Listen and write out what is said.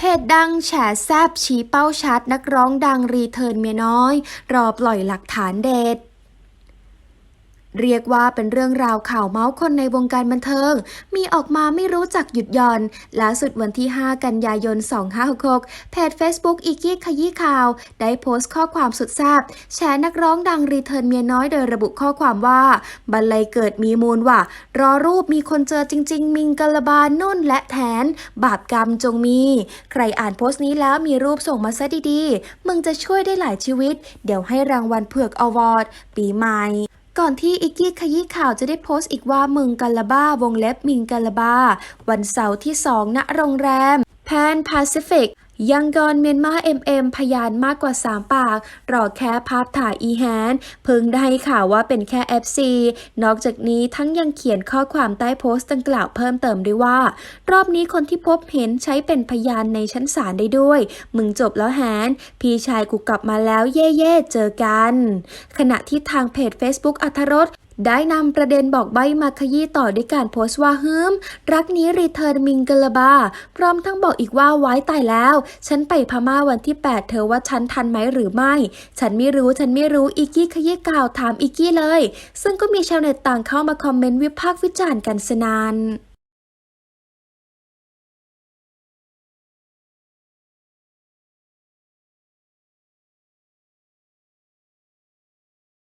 เพจดังแฉแซบชี้เป้าชัดนักร้องดังรีเทิร์นเมียน้อย รอปล่อยหลักฐานเด็ด เรียกว่าเป็นเรื่องราวข่าวเมาส์คนในวงการบันเทิง มีออกมาไม่รู้จักหยุดย่อนล่าสุดวันที่ 5 กันยายน 2566เพจ Facebook อีกี้ขยี้ข่าว ได้โพสต์ข้อความสุดแซ่บแชร์นักร้องดังรีเทิร์นเมียน้อยโดยระบุข้อความว่าบรรลัยเกิดมีมูลว่ารอรูปมีคนเจอจริง ๆ มิงกะลบานุ่นและแทน บาปกรรมจงมี ใครอ่านโพสต์นี้แล้วมีรูปส่งมาซะดีๆมึงจะช่วยได้หลายชีวิต เดี๋ยวให้รางวัลเผือกอวอร์ดปีใหม่ ก่อนที่อิกกี้ขยี้ข่าวจะได้โพสต์อีกว่ามึงกาลาบ้าวงเล็บมิงกาลาบ้า วันเสาร์ที่ 2 ณ โรงแรมแพนแปซิฟิก ยังกอนเมียนมาเอ็มเอ็มพยานมากกว่า 3 ปาก รอแค่ภาพถ่ายอีแฮนเพิ่งได้ข่าวว่าเป็นแค่ FC นอกจากนี้ทั้งยังเขียนข้อความใต้โพสต์ดังกล่าวเพิ่มเติมด้วยว่า รอบนี้คนที่พบเห็นใช้เป็นพยานในชั้นศาลได้ด้วย มึงจบแล้วแฮนพี่ชายกูกลับมาแล้วเย่เย่ๆเจอกัน ขณะที่ทางเพจ Facebook อัธรส ได้นำประเด็นบอกใบมาขยี้ต่อด้วยการโพสต์ว่าฮึมรักนี้รีเทิร์นมิงกะลาบา พร้อมทั้งบอกอีกว่าไว้ตายแล้ว ฉันไปพม่าวันที่ 8 เธอว่าฉันทันไหมหรือไม่ ฉันไม่รู้ฉันไม่รู้อีกี้ขยี้กล่าวถามอีกี้เลย ซึ่งก็มีชาวเน็ตต่างเข้ามาคอมเมนต์วิพากษ์วิจารณ์กันสนาน